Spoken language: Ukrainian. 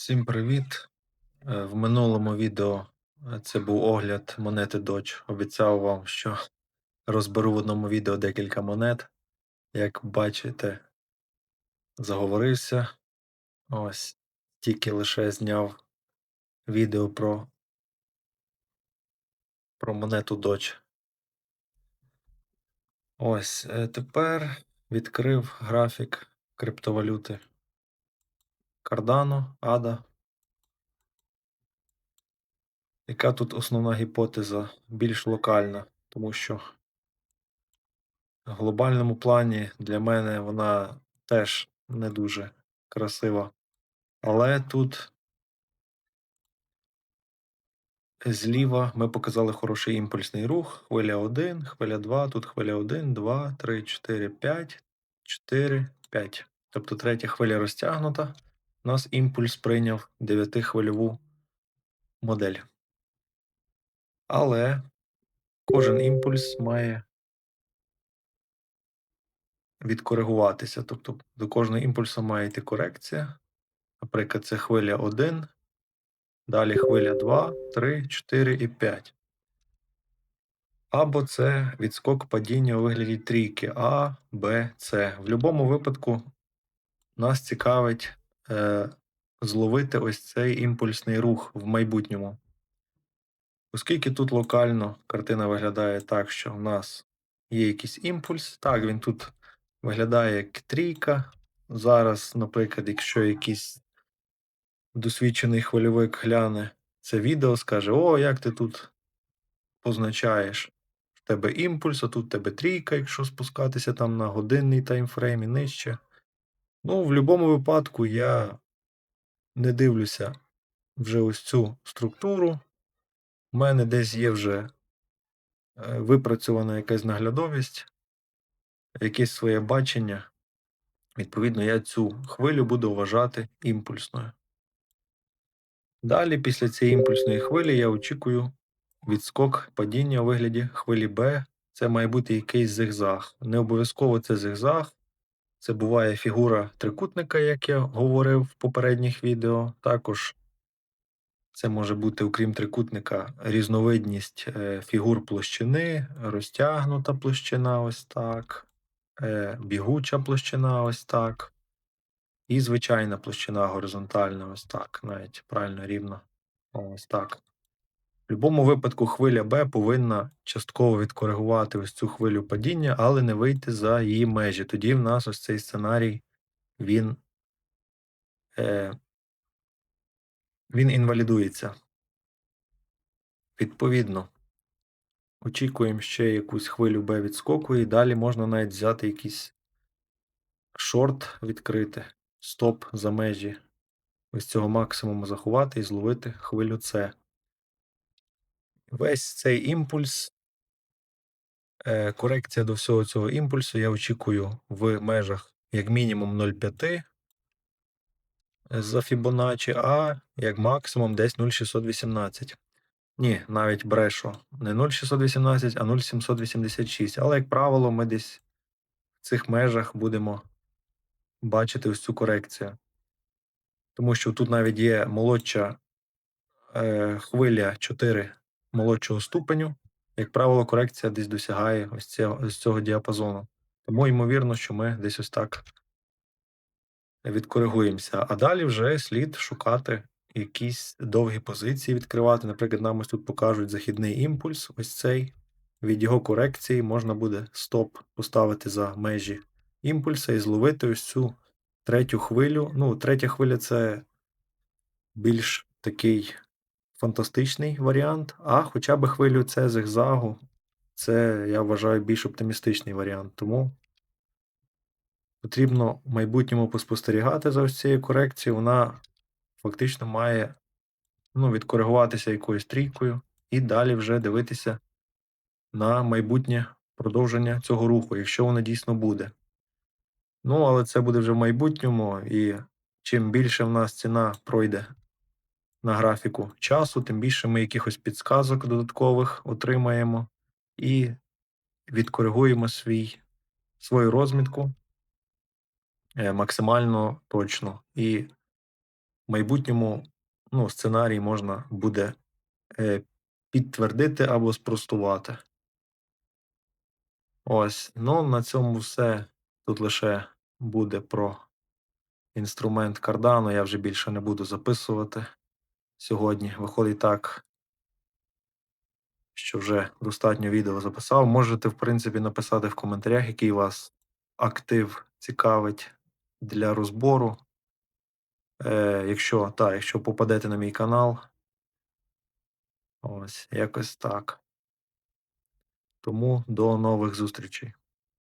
Всім привіт! Е, В минулому відео е, це був огляд монети Dodge. Обіцяв вам, що розберу в одному відео декілька монет. Як бачите, заговорився. Ось тільки лише зняв відео про, про монету Dodge. Ось е, тепер відкрив графік криптовалюти Cardano, ADA. Яка тут основна гіпотеза більш локальна, тому що в глобальному плані для мене вона теж не дуже красива. Але тут зліва ми показали хороший імпульсний рух. Хвиля 1, хвиля 2, тут хвиля 1, 2, 3, 4, 5, 4, 5. Тобто третя хвиля розтягнута. Нас імпульс прийняв 9-хвильову модель. Але кожен імпульс має відкоригуватися. Тобто до кожного імпульсу має йти корекція. Наприклад, це хвиля 1, далі хвиля 2, 3, 4 і 5. Або це відскок падіння у вигляді трійки А, Б, С. В будь-якому випадку нас цікавить е, зловити ось цей імпульсний рух в майбутньому. Оскільки тут локально картина виглядає так, що в нас є якийсь імпульс. Так, він тут виглядає як трійка. Зараз, наприклад, якщо якийсь досвідчений хвильовик гляне це відео, скаже: О, як ти тут позначаєш в тебе імпульс, а тут в тебе трійка, якщо спускатися там на годинний таймфрейм і нижче. Ну, в будь-якому випадку я не дивлюся вже ось цю структуру. У мене десь є вже е, випрацьована якась наглядовість, якесь своє бачення. Відповідно, я цю хвилю буду вважати імпульсною. Далі, після цієї імпульсної хвилі, я очікую відскок падіння у вигляді хвилі Б. Це має бути якийсь зигзаг. Не обов'язково це зигзаг. Це буває фігура трикутника, як я говорив в попередніх відео. Також це може бути, окрім трикутника, різновидність е, фігур площини, розтягнута площина ось так, е, бігуча площина ось так. І звичайна площина горизонтальна, ось так, навіть правильно рівно. Ось так. Будь-якому випадку хвиля Б повинна частково відкоригувати ось цю хвилю падіння, але не вийти за її межі. Тоді в нас ось цей сценарій він, е, він інвалідується. Відповідно, очікуємо ще якусь хвилю Б відскоку, і далі можна навіть взяти якийсь шорт відкрити, стоп за межі ось цього максимуму заховати і зловити хвилю С. Весь цей імпульс, е, корекція до всього цього імпульсу я очікую в межах як мінімум 0,5 за Fibonacci, а як максимум десь 0,618. Ні, навіть брешу. Не 0,618, а 0,786. Але, як правило, ми десь в цих межах будемо бачити ось цю корекцію. Тому що тут навіть є молодша е, хвиля 4 молодшого ступеню. Як правило, корекція десь досягає ось цього, ось цього діапазону. Тому ймовірно, що ми десь ось так відкоригуємося. А далі вже слід шукати якісь довгі позиції, відкривати. Наприклад, нам ось тут покажуть західний імпульс, ось цей. Від його корекції можна буде стоп поставити за межі імпульса і зловити ось цю третю хвилю. Ну, третя хвиля це більш такий фантастичний варіант, а хоча б хвилю це зигзагу, це, я вважаю, більш оптимістичний варіант. Тому потрібно в майбутньому поспостерігати за ось цією корекцією. Вона фактично має ну, відкоригуватися якоюсь трійкою і далі вже дивитися на майбутнє продовження цього руху, якщо воно дійсно буде. Ну, але це буде вже в майбутньому, і чим більше в нас ціна пройде на графіку часу, тим більше ми якихось підсказок додаткових отримаємо і відкоригуємо свій, свою розмітку е, максимально точно. І в майбутньому ну, сценарій можна буде е, підтвердити або спростувати. Ось, ну на цьому все. Тут лише буде про інструмент Cardano, я вже більше не буду записувати сьогодні. Виходить так, що вже достатньо відео записав. Можете, в принципі, написати в коментарях, який вас актив цікавить для розбору. Е, якщо, та, якщо попадете на мій канал. Ось, якось так. Тому до нових зустрічей.